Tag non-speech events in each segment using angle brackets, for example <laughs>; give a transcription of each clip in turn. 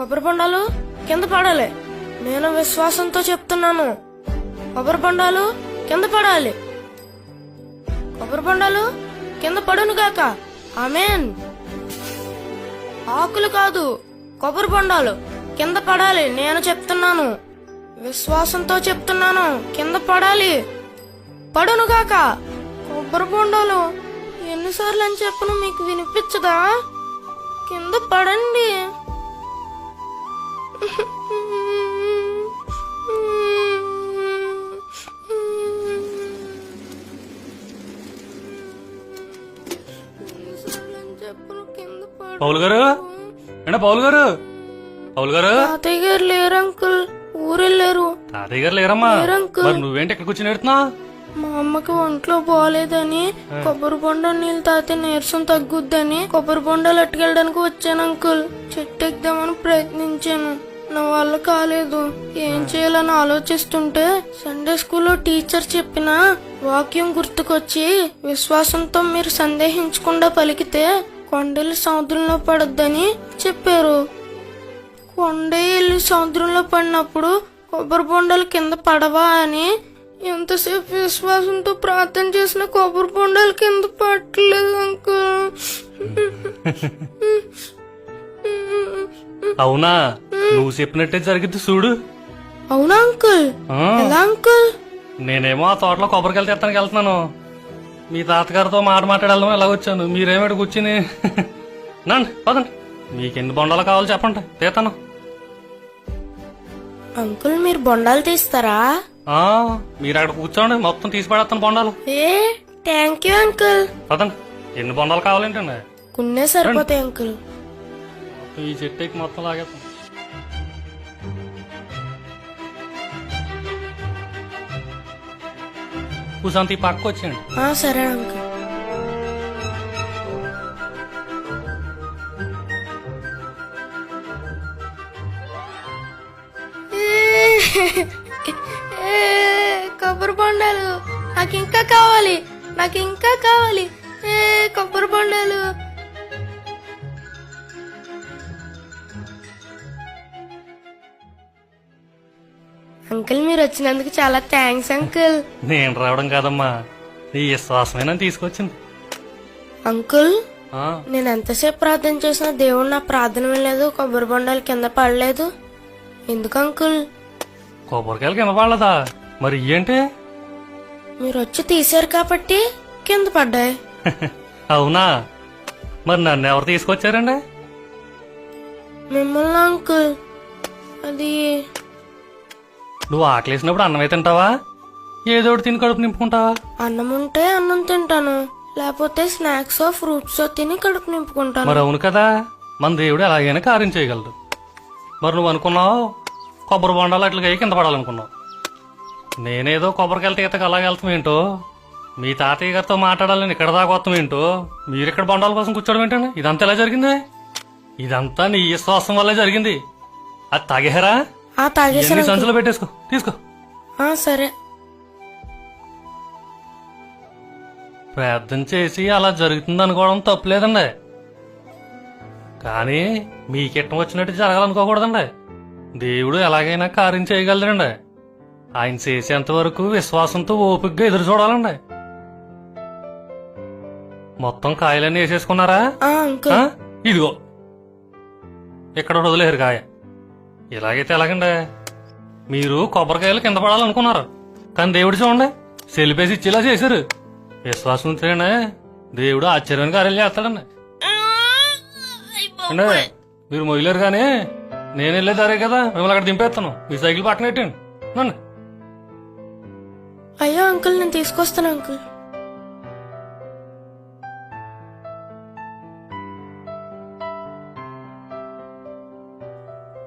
కొబ్బరి బొండాలు కింద పడాలి. నేను విశ్వాసంతో చెప్తున్నాను. కొబ్బరి బొండాలు కింద పడాలి. కొబ్బరి బొండాలు కింద పడును గాక. ఆమెన్. ఆకులు కాదు కొబ్బరి బొండాలు కింద పడాలి. నేను చెప్తున్నాను. విశ్వాసంతో చెప్తున్నాను. కింద పడాలి. పడునుగాక కొబ్బరి బొండాలు ఎన్నిసార్లు అని చెప్పను మీకు వినిపించదా? కింద పడండి. పౌలు గారు? ఏంటా పౌలు గారు? పౌలు గారు? తాతయ్య గారు లేరు అంకుల్. ఊరెళ్ళారు తాతయ్య గారు లేరమ్మా. లేరు అంకుల్. మరి నువ్వేంటి ఇక్కడ కూర్చుని ఎడుతున్నావు మా అమ్మకి ఒంట్లో బాగాలేదని కొబ్బరి బొండ నీళ్ళు తాగితే నీరసం తగ్గుద్దని కొబ్బరి బొండాలు అట్టుకెళ్ళడానికి వచ్చాను అంకుల్. చెట్టు ఎక్కుదామని ప్రయత్నించాను. నా వల్ల కాలేదు. ఏం చేయాలని ఆలోచిస్తుంటే సండే స్కూల్లో టీచర్ చెప్పిన వాక్యం గుర్తుకొచ్చి విశ్వాసంతో మీరు సందేహించకుండా పలికితే కొండలు సముద్రంలో పడొద్దని చెప్పారు. కొండ వెళ్ళి సముద్రంలో పడినప్పుడు కొబ్బరి బొండలు కింద పడవా అని ఎంతసేపు విశ్వాసంతో ప్రార్థన చేసిన కొబ్బరి బొండాలు కింద పట్టలేదు అంకుల్. అవునా? నువ్వు చెప్పినట్టే జరిగిద్ది చూడు. అవునా అంకుల్? ఆ, ఎలా అంకుల్? నేనేమో ఆ తోటలో కొబ్బరికాయలు తెస్తానికి వెళ్తున్నాను. మీ తాతగారితో మాట మాట్లాడాలని ఎలా వచ్చాను? మీరేమిటి కూర్చుని? <laughs> నండి పదండి. మీకు ఎన్ని బొండాలు కావాలో చెప్పండి. తీతాను. అంకుల్ మీరు బొండాలు తీస్తారా? ఆ, మీరు అక్కడ కూర్చోండి. మొత్తం తీసి పడేస్తాను బొండాలు. ఏ థ్యాంక్ యూ అంకుల్. పదండి. ఎన్ని బొండాలు కావాలేంటండి? కొన్నే సరిపోతాయి అంకుల్. మొత్తం ఈ చెట్టు ఎక్కి మొత్తం లాగేస్తాం కూసంత పక్క వచ్చేయండి ఆ, సరే అంకుల్. ఏ, కొబ్బరి బొండాలు. నాకు ఇంకా కావాలి. నాకు ఇంకా కావాలి. ఏ కొబ్బరి బొండాలు. అంకుల్ మీరు వచ్చినందుకు చాలా థ్యాంక్స్ అంకుల్. నేను రావడం కాదమ్మా. నీ విశ్వాసమైన తీసుకొచ్చింది. అంకుల్ ఆ, నేను ఎంతసేపు ప్రార్థన చేసినా దేవుడు నా ప్రార్థన వినలేదు కొబ్బరి బొండాలు కింద పడలేదు. ఎందుకు అంకుల్? కొబ్బరికాయలు కింద పడలేదా? మరి ఏంటి? మీరు వచ్చి తీశారు కాబట్టి కింద పడ్డాయి. <laughs> అవునా? మరి నన్ను ఎవరు తీసుకొచ్చారండి? మిమ్మల్ని అంకుల్ అది నువ్వు ఆకలేసినప్పుడు అన్నమే తింటావా? ఏదో ఒకటి తిని కడుపు నింపుకుంటావా? అన్నం ఉంటే అన్నం తింటాను. లేకపోతే స్నాక్స్ ఫ్రూట్స్ తిని కడుపు నింపుకుంటాను. మరి అవును కదా. మన దేవుడు ఎలాగైనా కార్యం చేయగలడు. మరి నువ్వు అనుకున్నావు? కొబ్బరి బొండాలు అట్లా కింద పడాలనుకున్నావు. నేనేదో కొబ్బరికాయల తీతకు అలాగే వెళ్తాం ఏంటో? మీ తాతయ్య గారితో మాట్లాడాలని ఇక్కడ దాకా వస్తాం ఏంటో? మీరు ఇక్కడ బొండాల కోసం కూర్చోవడం ఏంటండి? ఇదంతా ఎలా జరిగింది? ఇదంతా నీ విశ్వాసం వల్లే జరిగింది. అది తాగేరా? ఆ తాగేసాను ఎన్ని సంచులు పెట్టేసుకో తీసుకో. ఆ, సరే. ప్రార్థన చేసి అలా జరుగుతుంది అనుకోవడం తప్పులేదండి. కానీ మీకిట్టం వచ్చినట్టు జరగాలనుకోకూడదండి. దేవుడు ఎలాగైనా కార్యం చేయగలడండి. ఆయన చేసేంత వరకు విశ్వాసంతో ఓపికగా ఎదురు చూడాలండి. మొత్తం కాయలన్నీ వేసేసుకున్నారా? ఇదిగో. ఇక్కడ వదిలేరు కాయ. ఇలాగైతే ఎలాగండి? మీరు కొబ్బరికాయలు కింద పడాలనుకున్నారు. కానీ దేవుడు చూడండి సెలిపేసి ఇచ్చేలా చేశారు. విశ్వాసం ఉంటేనే దేవుడు ఆశ్చర్యానికి కార్యాలు చేస్తాడండి అంటే మీరు మొయ్యలేరు కానీ నేను వెళ్ళే దారే కదా మిమ్మల్ని అక్కడ దింపేస్తాను. మీ సైకిల్ పక్కన పెట్టండి. నన్ను అయ్యో అంకుల్ నేను తీసుకొస్తాను అంకుల్.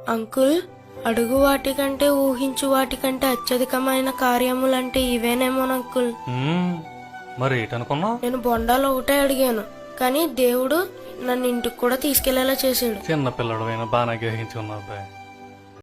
అంకుల్ అడుగు వాటికంటే ఊహించు వాటికంటే అత్యధికమైన కార్యములంటే ఇవేనేమో అంకుల్. మరి ఏటనుకున్నావు నేను బొండాలు ఒకటే అడిగాను కానీ దేవుడు నన్ను ఇంటికి కూడా తీసుకెళ్ళేలా చేశాడు. చిన్న పిల్లడు బాగా గ్రహించుకున్నావు